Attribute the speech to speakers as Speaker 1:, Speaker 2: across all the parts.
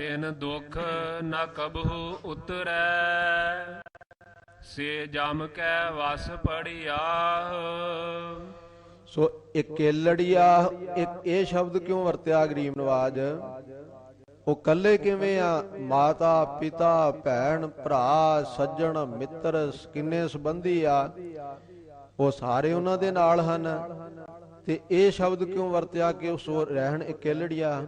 Speaker 1: ਤਿਨ ਦੁਖ ਨ ਕਬਹੂ ਉਤਰੈ। ਸੇ ਜਮ ਕੈ ਵਸ ਪੜਿਆ
Speaker 2: ਸੋ ਇਕੇਲੜੀਆ ਇੱਕ ਇਹ ਸ਼ਬਦ ਕਿਉਂ ਵਰਤਿਆ ਗਰੀਬ ਨਵਾਜ? ਉਹ ਕੱਲੇ ਕਿਵੇਂ ਆ? ਮਾਤਾ, ਪਿਤਾ, ਭੈਣ, ਭਰਾ, ਸੱਜਣ, ਮਿੱਤਰ, ਕਿੰਨੇ ਸੰਬੰਧੀ ਆ? ਉਹ ਸਾਰੇ ਉਹਨਾਂ ਦੇ ਨਾਲ ਹਨ। ਤੇ ਇਹ ਸ਼ਬਦ ਕਿਉਂ ਵਰਤਿਆ ਕਿ ਉਸ ਰਹਿਣ ਇਕੇਲੜੀਆ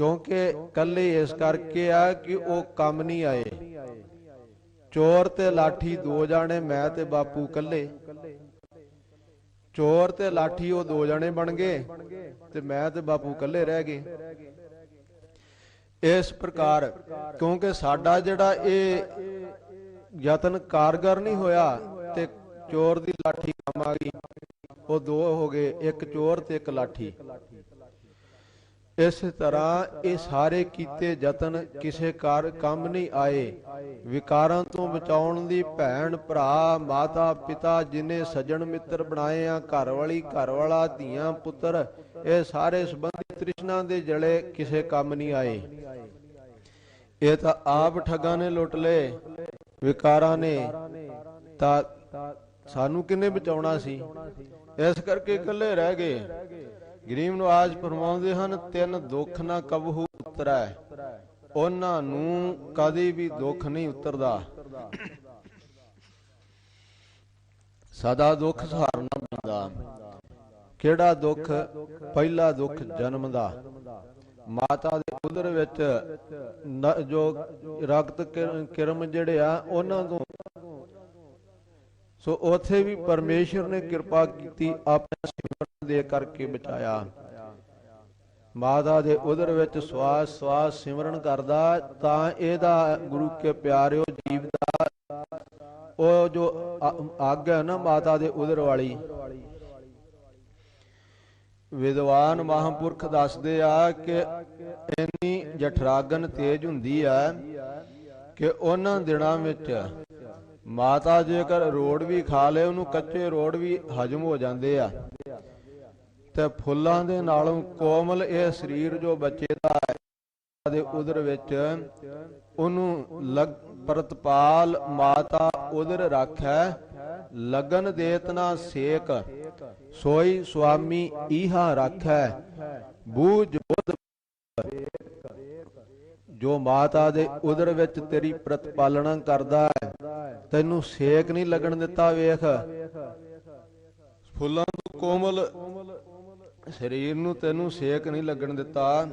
Speaker 2: ਕਿਉਂਕਿ ਕੱਲੇ ਇਸ ਕਰਕੇ ਆ ਕਿ ਉਹ ਕੰਮ ਨਹੀਂ ਆਏ। ਚੋਰ ਤੇ ਲਾਠੀ ਦੋ ਜਾਣੇ, ਮੈਂ ਤੇ ਬਾਪੂ ਕੱਲੇ ਚੋਰ ਤੇ ਲਾਠੀ ਉਹ ਦੋ ਜਾਣੇ ਬਣ ਗਏ ਤੇ ਮੈਂ ਤੇ ਬਾਪੂ ਕੱਲੇ ਰਹਿ ਗਏ। ਇਸ ਪ੍ਰਕਾਰ, ਕਿਉਂਕਿ ਸਾਡਾ ਜਿਹੜਾ ਇਹ ਯਤਨ ਕਾਰਗਰ ਨਹੀਂ ਹੋਇਆ ਤੇ ਚੋਰ ਦੀ ਲਾਠੀ ਕੰਮ ਆ ਗਈ, ਉਹ ਦੋ ਹੋ ਗਏ, ਇੱਕ ਚੋਰ ਤੇ ਇੱਕ ਲਾਠੀ। ਇਸ ਤਰ੍ਹਾਂ ਇਹ ਸਾਰੇ ਕੀਤੇ ਯਤਨ ਕਿਸੇ ਕਾਰ ਕੰਮ ਨਹੀਂ ਆਏ। ਵਿਕਾਰਾਂ ਤੋਂ ਬਚਾਉਣ ਦੀ ਭੈਣ, ਭਰਾ, ਮਾਤਾ, ਪਿਤਾ ਜਿਨੇ ਸੱਜਣ ਮਿੱਤਰ ਬਣਾਏ ਆ ਘਰ ਵਾਲੀ ਘਰ ਵਾਲਾ ਧੀਆਂ, ਪੁੱਤਰ, ਇਹ ਸਾਰੇ ਸੰਬੰਧੀ ਤ੍ਰਿਸ਼ਨਾ ਦੇ ਜਲੇ ਕਿਸੇ ਕੰਮ ਨਹੀਂ ਆਏ। ਇਹ ਤਾਂ ਆਪ ਠੱਗਾਂ ਨੇ ਲੁੱਟ ਲਏ, ਵਿਕਾਰਾਂ ਨੇ। ਤਾਂ ਸਾਨੂੰ ਕਿੰਨੇ ਬਚਾਉਣਾ ਸੀ? ਇਸ ਕਰਕੇ ਇਕੱਲੇ ਰਹਿ ਗਏ। ਗਰੀਬ ਨਵਾਜ ਫਰਮਾਉਂਦੇ ਹਨ, ਤਿੰਨ ਦੁੱਖ ਨਾ ਕਬਹੂ ਉਤਰੈ। ਉਹਨਾਂ ਨੂੰ ਕਦੇ ਵੀ ਦੁੱਖ ਨਹੀਂ ਉਤਰਦਾ। ਸਦਾ ਦੁੱਖ ਸਹਾਰਨਾ ਪੈਂਦਾ। ਕਿਹੜਾ ਦੁੱਖ? ਪਹਿਲਾ ਦੁੱਖ ਜਨਮ ਦਾ। ਮਾਤਾ ਦੇ ਉਦਰ ਵਿੱਚ ਜੋ ਰਕਤ ਕਿਰਮ ਜਿਹੜੇ ਆ, ਉਹਨਾਂ ਤੋਂ ਸੋ ਉਥੇ ਵੀ ਪਰਮੇਸ਼ਰ ਨੇ ਕਿਰਪਾ ਕੀਤੀ, ਆਪਣਾ ਸਿਮਰਨ ਦੇ ਕਰਕੇ ਬਚਾਇਆ। ਮਾਤਾ ਦੇ ਉਦਰ ਵਿੱਚ ਸਵਾਸ ਸਵਾਸ ਸਿਮਰਨ ਕਰਦਾ, ਤਾਂ ਇਹਦਾ ਗੁਰੂ ਕੇ ਪਿਆਰਿਓ ਜੀਵ ਦਾ ਉਹ ਜੋ ਅੱਗ ਹੈ ਨਾ ਮਾਤਾ ਦੇ ਉਦਰ ਵਾਲੀ। ਵਿਦਵਾਨ ਮਹਾਂਪੁਰਖ ਦੱਸਦੇ ਆ ਕਿ ਇੰਨੀ ਜਠਰਾਗਨ ਤੇਜ ਹੁੰਦੀ ਆ ਕਿ ਉਹਨਾਂ ਦਿਨਾਂ ਵਿੱਚ ਮਾਤਾ ਜੇਕਰ ਰੋੜ ਵੀ ਖਾ ਲੇ, ਉਹਨੂੰ ਕੱਚੇ ਰੋੜ ਵੀ ਹਜਮ ਹੋ ਜਾਂਦੇ ਆ। ਤੇ ਫੁੱਲਾਂ ਦੇ ਨਾਲੋਂ ਕੋਮਲ ਇਹ ਸਰੀਰ ਜੋ ਬੱਚੇ ਦਾ ਹੈ, ਦੇ ਉਦਰ ਵਿੱਚ ਉਹਨੂੰ ਲਗ, ਪ੍ਰਤਪਾਲ ਮਾਤਾ ਉਦਰ ਰੱਖੈ, ਲਗਨ ਦੇਤਨਾ ਸੇਕ, ਸੋਈ ਸੁਆਮੀ ਈਹਾ ਰੱਖੈ ਬੂਝ ਬੁੱਧ ਜੋ ਮਾਤਾ ਦੇ ਉਦਰ ਵਿੱਚ ਤੇਰੀ ਪ੍ਰਤਪਾਲਣਾ ਕਰਦਾ ਹੈ, ਤੈਨੂੰ ਸੇਕ ਨਹੀਂ ਲੱਗਣ ਦਿੱਤਾ ਵੇਖ। ਫੁੱਲਾਂ ਤੋਂ ਕੋਮਲ ਸਰੀਰ ਨੂੰ ਤੈਨੂੰ ਸੇਕ ਨਹੀਂ ਲੱਗਣ ਦਿੱਤਾ।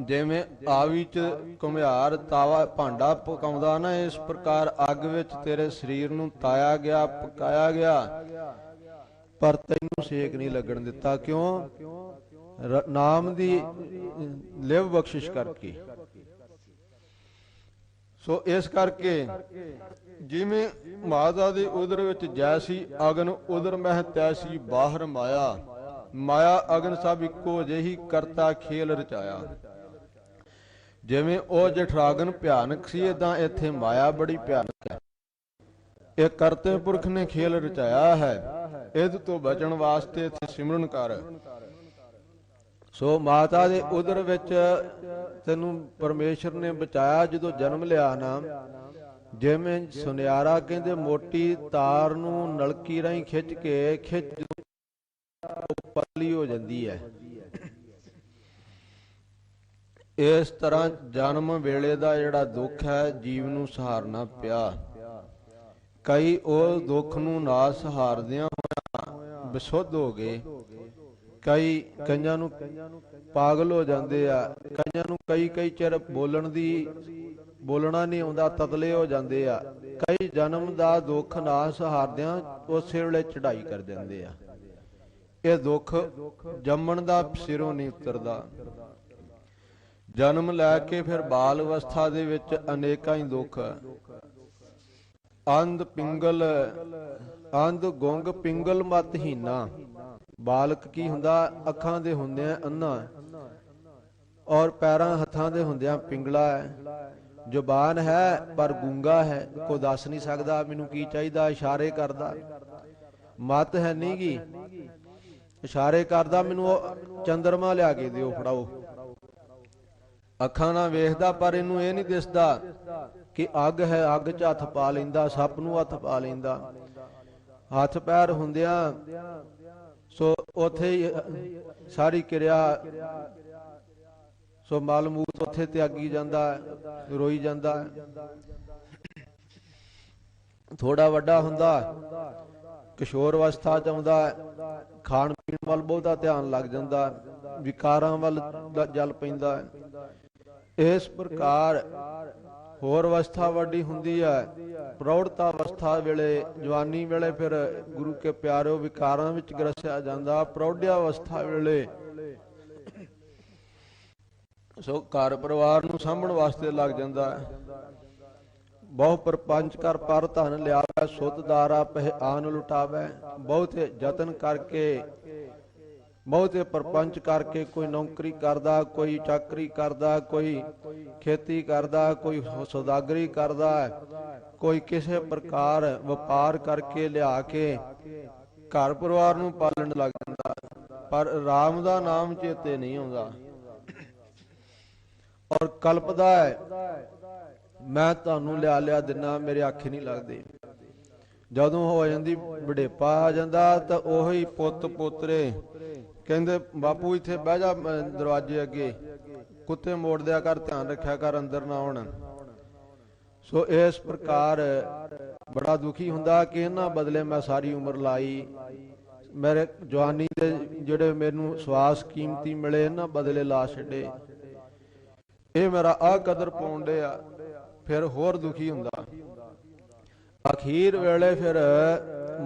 Speaker 2: ਜਿਵੇਂ ਆਵੀ ਚ ਘੁਮਿਆਰ, ਤਾਵਾ ਭਾਂਡਾ ਪਕਾਉਂਦਾ ਨਾ, ਇਸ ਪ੍ਰਕਾਰ ਅੱਗ ਵਿੱਚ ਤੇਰੇ ਸਰੀਰ ਨੂੰ ਤਾਇਆ ਗਿਆ, ਪਕਾਇਆ ਗਿਆ। ਪਰ ਤੈਨੂੰ ਸੇਕ ਨਹੀਂ ਲੱਗਣ ਦਿੱਤਾ। ਕਿਉਂ? ਨਾਮ ਦੀ ਲਿਵ ਬਖਸ਼ਿਸ਼ ਕਰਕੇ। ਸੋ ਇਸ ਕਰਕੇ ਜਿਵੇਂ ਮਾਤਾ ਦੇ ਉਦਰ ਵਿੱਚ ਜੈਸੀ ਅਗਨ, ਉਦਰ ਮਹਿ ਤੈਸੀ ਬਾਹਰ ਮਾਇਆ। ਮਾਇਆ ਅਗਨ ਸਭ ਇੱਕੋ ਜਿਹੀ ਕਰਤਾ ਖੇਲ ਰਚਾਇਆ। ਜਿਵੇਂ ਉਹ ਜਠਰਾਗਨ ਭਿਆਨਕ ਸੀ ਇਦਾਂ ਇੱਥੇ ਮਾਇਆ ਬੜੀ ਭਿਆਨਕ ਹੈ। ਇਹ ਕਰਤੇ ਪੁਰਖ ਨੇ ਖੇਲ ਰਚਾਇਆ ਹੈ। ਇਹਦੇ ਤੋਂ ਬਚਣ ਵਾਸਤੇ ਇੱਥੇ ਸਿਮਰਨ ਕਰ। ਸੋ ਮਾਤਾ ਦੇ ਉਦਰ ਵਿੱਚ ਤੈਨੂੰ ਪਰਮੇਸ਼ਰ ਨੇ ਬਚਾਇਆ, ਜਦੋਂ ਜਨਮ ਲਿਆ ਨਾ। ਜਿਵੇਂ ਸੁਨਿਆਰਾ ਕਹਿੰਦੇ, ਮੋਟੀ ਤਾਰ ਨੂੰ ਨਲਕੀ ਰਾਹੀਂ ਖਿੱਚ ਕੇ ਖਿੱਚ ਪਤਲੀ ਹੋ ਜਾਂਦੀ ਹੈ। ਇਸ ਤਰ੍ਹਾਂ ਜਨਮ ਵੇਲੇ ਦਾ ਜਿਹੜਾ ਦੁੱਖ ਹੈ, ਜੀਵ ਨੂੰ ਸਹਾਰਨਾ ਪਿਆ। ਕਈ ਉਹ ਦੁੱਖ ਨੂੰ ਨਾ ਸਹਾਰਦਿਆਂ ਹੋਇਆ ਬਿਸੁੱਧ ਹੋ ਗਏ। ਕਈ ਕਈਆਂ ਨੂੰ ਪਾਗਲ ਹੋ ਜਾਂਦੇ ਆ। ਕਈਆਂ ਨੂੰ ਕਈ ਕਈ ਚਿਰ ਬੋਲਣ ਦੀ ਬੋਲਣਾ ਨਹੀਂ ਆਉਂਦਾ, ਤਤਲੇ ਹੋ ਜਾਂਦੇ ਆ। ਕਈ ਜਨਮ ਦਾ ਦੁੱਖ ਨਾ ਸਹਾਰਦਿਆਂ ਉਸੇ ਵੇਲੇ ਚੜਾਈ ਕਰ ਦਿੰਦੇ ਆ। ਇਹ ਦੁੱਖ ਜੰਮਣ ਦਾ ਸਿਰੋਂ ਨਹੀਂ ਉਤਰਦਾ। ਜਨਮ ਲੈ ਕੇ ਫਿਰ ਬਾਲ ਅਵਸਥਾ ਦੇ ਵਿੱਚ ਅਨੇਕਾਂ ਹੀ ਦੁੱਖ। ਅੰਧ ਪਿੰਗਲ, ਅੰਧ ਗੁੰਗ ਪਿੰਗਲ ਮਤ ਹੀਨਾ ਬਾਲਕ ਕੀ ਹੁੰਦਾ? ਅੱਖਾਂ ਦੇ ਹੁੰਦਿਆਂ ਅੰਨਾ। ਔਰ ਪੈਰਾਂ ਹੱਥਾਂ ਦੇ ਹੁੰਦਿਆਂ ਪਿੰਗਲਾ ਹੈ। ਜ਼ੁਬਾਨ ਹੈ, ਪਰ ਗੂੰਗਾ ਹੈ। ਕੋ ਦੱਸ ਨਹੀਂ ਸਕਦਾ ਮੈਨੂੰ ਕੀ ਚਾਹੀਦਾ, ਇਸ਼ਾਰੇ ਕਰਦਾ। ਮਤ ਹੈ ਨਹੀਂਗੀ ਇਸ਼ਾਰੇ ਕਰਦਾ, ਮੈਨੂੰ ਚੰਦਰਮਾ ਲਿਆ ਕੇ ਦਿਓ, ਫੜਾਓ। ਅੱਖਾਂ ਨਾਲ ਵੇਖਦਾ, ਪਰ ਇਹਨੂੰ ਇਹ ਨਹੀਂ ਦਿਸਦਾ ਕਿ ਅੱਗ ਹੈ, ਅੱਗ 'ਚ ਹੱਥ ਪਾ ਲੈਂਦਾ, ਸੱਪ ਨੂੰ ਹੱਥ ਪਾ ਲੈਂਦਾ। ਹੱਥ ਪੈਰ ਹੁੰਦਿਆਂ ਸੋ ਉਥੇ ਹੀ, ਸਾਰੀ ਕਿਰਿਆ, ਸੋ ਮਾਲਮੂਤ ਉੱਥੇ ਤਿਆਗੀ ਜਾਂਦਾ, ਰੋਈ ਜਾਂਦਾ। ਥੋੜਾ ਵੱਡਾ ਹੁੰਦਾ ਕਿਸ਼ੋਰ ਅਵਸਥਾ ਚ ਆਉਂਦਾ ਖਾਣ ਪੀਣ ਵੱਲ ਬਹੁਤਾ ਧਿਆਨ ਲੱਗ ਜਾਂਦਾ ਵਿਕਾਰਾਂ ਵੱਲ ਜਲ ਪੈਂਦਾ ਇਸ ਪ੍ਰਕਾਰ ਹੋਰ ਅਵਸਥਾ ਵੱਡੀ ਹੁੰਦੀ ਹੈ, ਪ੍ਰੌੜਤਾ ਅਵਸਥਾ ਵੇਲੇ, ਜਵਾਨੀ ਵੇਲੇ ਫਿਰ ਗੁਰੂ ਕੇ ਪਿਆਰਿਓ ਵਿਕਾਰਾਂ ਵਿੱਚ ਗਰਸਿਆ ਜਾਂਦਾ, ਪ੍ਰੌੜਿਆ ਅਵਸਥਾ ਵੇਲੇ। ਸੋ ਘਰ ਪਰਿਵਾਰ ਨੂੰ ਸਾਂਭਣ ਵਾਸਤੇ ਲੱਗ ਜਾਂਦਾ ਹੈ। ਬਹੁ ਪਰਪੰਚ ਕਰ ਪਰ ਧਨ ਲਿਆਵੇ, ਸੁਧ ਦਾਰਾ ਪਹਿ ਆਨ ਲੁਟਾਵੇ। ਬਹੁਤੇ ਯਤਨ ਕਰਕੇ, ਬਹੁਤੇ ਪਰਪੰਚ ਕਰਕੇ ਕੋਈ ਨੌਕਰੀ ਕਰਦਾ, ਕੋਈ ਚਾਕਰੀ ਕਰਦਾ, ਕੋਈ ਖੇਤੀ ਕਰਦਾ, ਕੋਈ ਸੌਦਾਗਰੀ ਕਰਦਾ, ਕੋਈ ਕਿਸੇ ਪ੍ਰਕਾਰ ਵਪਾਰ ਕਰਕੇ ਲਿਆ ਕੇ ਘਰ ਪਰਿਵਾਰ ਨੂੰ ਪਾਲਣ ਲੱਗ ਜਾਂਦਾ। ਪਰ RAM ਦਾ ਨਾਮ ਚੇਤੇ ਨਹੀਂ ਆਉਂਦਾ। ਔਰ ਕਲਪਦਾ ਹੈ ਮੈਂ ਤੁਹਾਨੂੰ ਲਿਆ ਲਿਆ ਦਿਨਾ, ਮੇਰੇ ਆਖੇ ਨਹੀਂ ਲੱਗਦੇ। ਜਦੋਂ ਹੋ ਜਾਂਦੀ ਵਡੇਪਾ ਆ ਜਾਂਦਾ, ਤਾਂ ਉਹੀ ਪੁੱਤ ਪੋਤਰੇ ਕਹਿੰਦੇ, ਬਾਪੂ, ਇੱਥੇ ਬਹਿ ਜਾ ਦਰਵਾਜ਼ੇ ਅੱਗੇ। ਕੁੱਤੇ ਮੋੜ ਦਿਆ ਕਰ, ਧਿਆਨ ਰੱਖਿਆ ਕਰ, ਅੰਦਰ ਨਾ ਆਉਣ। ਸੋ ਇਸ ਪ੍ਰਕਾਰ ਬੜਾ ਦੁਖੀ ਹੁੰਦਾ ਕਿ ਇਹਨਾਂ ਬਦਲੇ ਮੈਂ ਸਾਰੀ ਉਮਰ ਲਾਈ। ਮੇਰੇ ਜਵਾਨੀ ਦੇ ਜਿਹੜੇ ਮੈਨੂੰ ਸਵਾਸ ਕੀਮਤੀ ਮਿਲੇ, ਇਹਨਾਂ ਬਦਲੇ ਲਾ ਛੱਡੇ। ਇਹ ਮੇਰਾ ਆ ਕਦਰ ਪਾਉਂਦੇ ਆ। ਫਿਰ ਹੋਰ ਦੁਖੀ ਹੁੰਦਾ। ਅਖੀਰ ਵੇਲੇ ਫਿਰ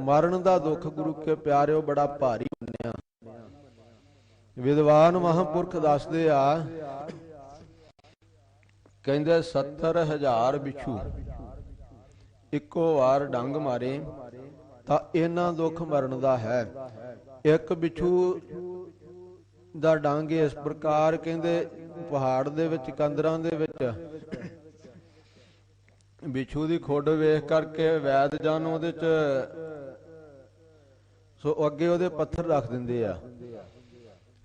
Speaker 2: ਮਰਨ ਦਾ ਦੁੱਖ ਗੁਰੂ ਕੇ ਪਿਆਰਿਓ ਬੜਾ ਭਾਰੀ ਮੰਨਿਆ। ਵਿਦਵਾਨ ਮਹਾਂਪੁਰਖ ਦੱਸਦੇ ਆ, ਕਹਿੰਦੇ 70000 ਬਿਛੂ, ਇੱਕੋ ਵਾਰ ਡੰਗ ਮਾਰੇ, ਤਾਂ ਇਹਨਾਂ ਦੁੱਖ ਮਰਨ ਦਾ ਹੈ। ਇੱਕ ਬਿਛੂ ਦਾ ਡੰਗ ਇਸ ਪ੍ਰਕਾਰ ਕਹਿੰਦੇ ਪਹਾੜ ਦੇ ਵਿੱਚ ਕੰਦਰਾਂ ਦੇ ਵਿੱਚ ਬਿਛੂ ਦੀ ਖੁੱਡ ਵੇਖ ਕਰਕੇ ਵੈਦ ਜਨ ਉਹਦੇ ਚ। ਸੋ ਅੱਗੇ ਉਹਦੇ ਪੱਥਰ ਰੱਖ ਦਿੰਦੇ ਆ।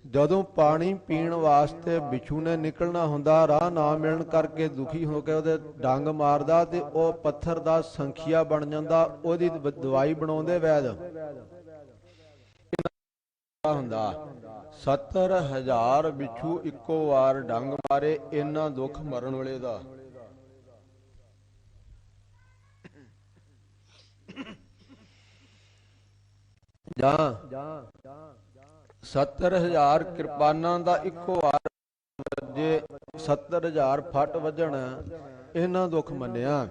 Speaker 2: ਜਦੋਂ ਪਾਣੀ ਪੀਣ ਵਾਸਤੇ ਬਿਛੂ ਨੇ ਨਿਕਲਣਾ ਹੁੰਦਾ, ਰਾਹ ਨਾ ਮਿਲਣ ਕਰਕੇ ਦੁਖੀ ਹੋ ਕੇ ਉਹਦੇ ਡੰਗ ਮਾਰਦਾ ਤੇ ਉਹ ਪੱਥਰ ਦਾ ਸੰਖਿਆ ਬਣ ਜਾਂਦਾ, ਉਹਦੀ ਦਵਾਈ ਬਣਾਉਂਦੇ ਵੈਦ। ਹੁੰਦਾ 70000 ਬਿਛੂ ਇੱਕੋ ਵਾਰ ਡੰਗ ਮਾਰੇ, ਇੰਨਾ ਦੁੱਖ ਮਰਨ ਵਾਲੇ ਦਾ। ਜਾਂ 70000 ਕਿਰਪਾਨਾਂ ਦਾ ਇੱਕੋ ਵਾਰ ਜੇ 70000 ਫਟ ਵੱਜਣ, ਇਹਨਾਂ ਦੁੱਖ ਮੰਨਿਆ।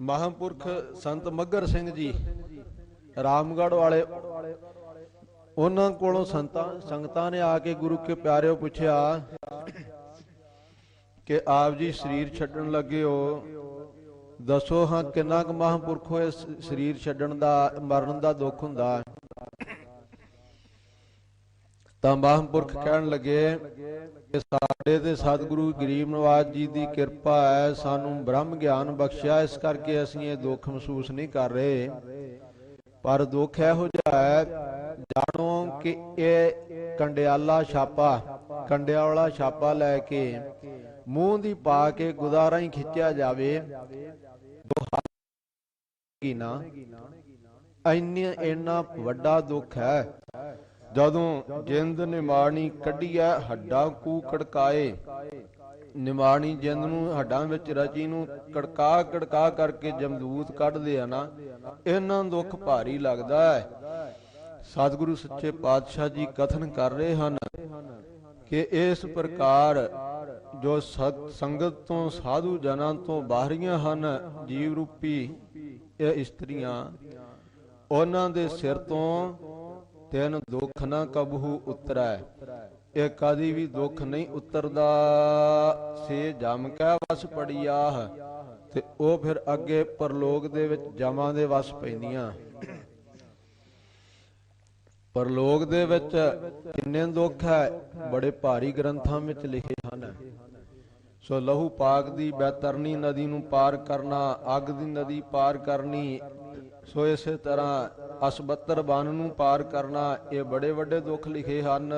Speaker 2: ਮਹਾਂਪੁਰਖ ਸੰਤ ਮੱਗਰ ਸਿੰਘ ਜੀ ਰਾਮਗੜ ਵਾਲੇ, ਉਹਨਾਂ ਕੋਲੋਂ ਸੰਤਾਂ, ਸੰਗਤਾਂ ਨੇ ਆ ਕੇ ਗੁਰੂ ਕੇ ਪਿਆਰਿਓ ਪੁੱਛਿਆ ਕਿ ਆਪ ਜੀ ਸਰੀਰ ਛੱਡਣ ਲੱਗੇ ਹੋ ਦੱਸੋ ਹਾਂ ਕਿੰਨਾ ਕੁ ਮਹਾਂਪੁਰਖੋ ਇਸ ਸਰੀਰ ਛੱਡਣ ਦਾ, ਮਰਨ ਦਾ ਦੁੱਖ ਹੁੰਦਾ? ਤਾਂ ਮਹਾਂਪੁਰਖ ਕਹਿਣ ਲੱਗੇ ਕਿ ਸਾਡੇ ਤੇ ਸਤਿਗੁਰੂ ਗਰੀਬ ਨਵਾਜ ਜੀ ਦੀ ਕਿਰਪਾ ਹੈ, ਸਾਨੂੰ ਬ੍ਰਹਮ ਗਿਆਨ ਬਖਸ਼ਿਆ, ਇਸ ਕਰਕੇ ਅਸੀਂ ਇਹ ਦੁੱਖ ਮਹਿਸੂਸ ਨਹੀਂ ਕਰ ਰਹੇ। ਪਰ ਦੁੱਖ ਇਹੋ ਜਿਹਾ ਹੈ, ਜਾਣੋ ਕਿ ਇਹ ਕੰਡਿਆਲਾ ਛਾਪਾ ਕੰਡਿਆ ਛਾਪਾ ਲੈ ਕੇ ਮੂੰਹ ਦੀ ਪਾ ਕੇ ਗੁਦਾਰਾ ਹੀ ਖਿੱਚਿਆ ਜਾਵੇ। ਕੀ ਨਾ। ਇੰਨੀ ਇੰਨਾ ਵੱਡਾ ਦੁੱਖ ਹੈ। ਜਦੋਂ ਜਿੰਦ ਨਿਮਾਣੀ ਕੱਢੀਐ, ਹੱਡਾ ਕੂ ਕੜਕਾਏ। ਨਿਮਾਣੀ ਜਿੰਦ ਨੂੰ ਹੱਡਾਂ ਵਿੱਚ ਰਚੀ ਨੂੰ ਕੜਕਾ ਕੜਕਾ ਕਰਕੇ ਜਮਦੂਤ ਕੱਢਦੇ ਆ ਨਾ ਇਹਨਾਂ ਦੁੱਖ ਭਾਰੀ ਲੱਗਦਾ ਹੈ। ਸਤਿਗੁਰੂ ਸੱਚੇ ਪਾਤਸ਼ਾਹ ਜੀ ਕਥਨ ਕਰ ਰਹੇ ਹਨ ਕਿ ਇਸ ਪ੍ਰਕਾਰ ਜੋ ਸਤ ਸੰਗਤ ਤੋਂ, ਸਾਧੂ ਜਨਾਂ ਤੋਂ ਬਾਹਰੀਆਂ ਹਨ, ਜੀਵ ਰੂਪੀ ਇਹ ਇਸਤਰੀਆਂ, ਉਹਨਾਂ ਦੇ ਸਿਰ ਤੋਂ ਤਿੰਨ ਦੁੱਖ ਨਾ ਕਬਹੂ ਉਤਰੈ। ਇਹ ਕਦੀ ਵੀ ਦੁੱਖ ਨਹੀਂ ਉਤਰਦਾ? ਸੇ ਜਮ ਕੈ ਵਸ ਪੜੀਆਹ। ਤੇ ਉਹ ਫਿਰ ਅੱਗੇ ਪਰਲੋਕ ਦੇ ਵਿੱਚ ਜਮਾਂ ਦੇ ਵਸ ਪੈਂਦੀਆਂ। ਪਰਲੋਕ ਦੇ ਵਿੱਚ ਕਿੰਨੇ ਦੁੱਖ ਹੈ? ਬੜੇ ਭਾਰੀ ਗ੍ਰੰਥਾਂ ਵਿੱਚ ਲਿਖੇ ਸੋ ਲਹੂ ਪਾਕ ਦੀ ਬੈਤਰਨੀ ਨਦੀ ਨੂੰ ਪਾਰ ਕਰਨਾ, ਅੱਗ ਦੀ ਨਦੀ ਪਾਰ ਕਰਨੀ, ਸੋ ਇਸੇ ਤਰ੍ਹਾਂ ਅਸਬੱਤਰ ਬਨ ਨੂੰ ਪਾਰ ਕਰਨਾ, ਇਹ ਬੜੇ ਵੱਡੇ ਦੁੱਖ ਲਿਖੇ ਹਨ।